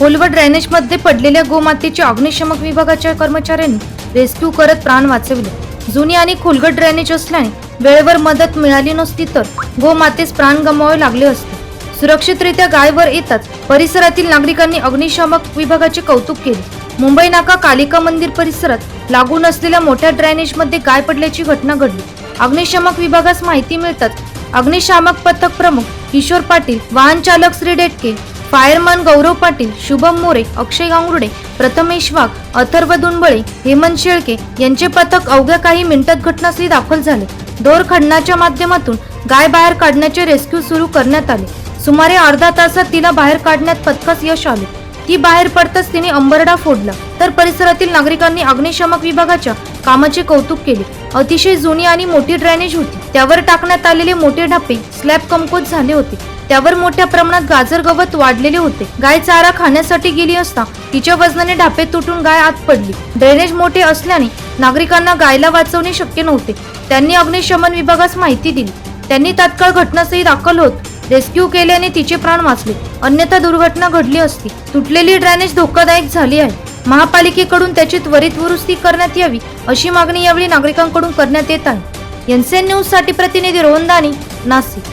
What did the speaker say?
खोलवर ड्रेनेजमध्ये पडलेल्या गोमातेची अग्निशमक विभागाच्या कर्मचाऱ्यांनी रेस्क्यू करत प्राण वाचविले. जुनी आणि खोलगट ड्रेनेज असल्याने वेळेवर मदत मिळाली नसती तर गोमातेस प्राण गमवावे लागले असते. सुरक्षितरित्या गायवर येताच परिसरातील नागरिकांनी अग्निशामक विभागाचे कौतुक केले. मुंबई नाका कालिका मंदिर परिसरात लागून असलेल्या मोठ्या ड्रेनेजमध्ये गाय पडल्याची घटना घडली. अग्निशामक विभागास माहिती मिळताच अग्निशामक पथक प्रमुख किशोर पाटील वाहन चालक श्री डेटके फायरमन गौरव पाटील शुभम मोरे अक्षय गांगुर्डे प्रथमेश वाघ अथर्व दुनबळे हेमंत शेळके यांचे पथक अवघ्या काही मिनिटात घटनास्थळी दाखल झाले. दोर खडण्याच्या माध्यमातून गाय बाहेर काढण्याचे रेस्क्यू सुरू करण्यात आले. सुमारे अर्धा तासात तिला बाहेर काढण्यात पथकास यश आले. ती बाहेर पडताच तिने अंबरडा फोडला. तर परिसरातील नागरिकांनी अग्निशामक विभागाच्या कामाचे कौतुक केले. अतिशय जुनी आणि मोठी ड्रेनेज होती. त्यावर टाकण्यात आलेले मोठे ढापे स्लॅब कमकोत झाले होते. त्यावर मोठ्या प्रमाणात गाजर गवत वाढलेले होते. गाय चारा खाण्यासाठी गेली असता तिच्या वजनाने ढापे तुटून गाय आत पडली. ड्रेनेज मोठे असल्याने नागरिकांना गायला वाचवणे शक्य नव्हते. त्यांनी अग्निशमन विभागास माहिती दिली. त्यांनी तात्काळ घटनास्थळी दाखल होत रेस्क्यू केल्याने तिचे प्राण वाचले. अन्यथा दुर्घटना घडली असती. तुटलेली ड्रेनेज धोकादायक झाली आहे. महापालिकेकडून त्याची त्वरित दुरुस्ती करण्यात यावी अशी मागणी यावेळी नागरिकांकडून करण्यात येत आहे. एनसीएन न्यूजसाठी प्रतिनिधी रोहनदानी नाशिक.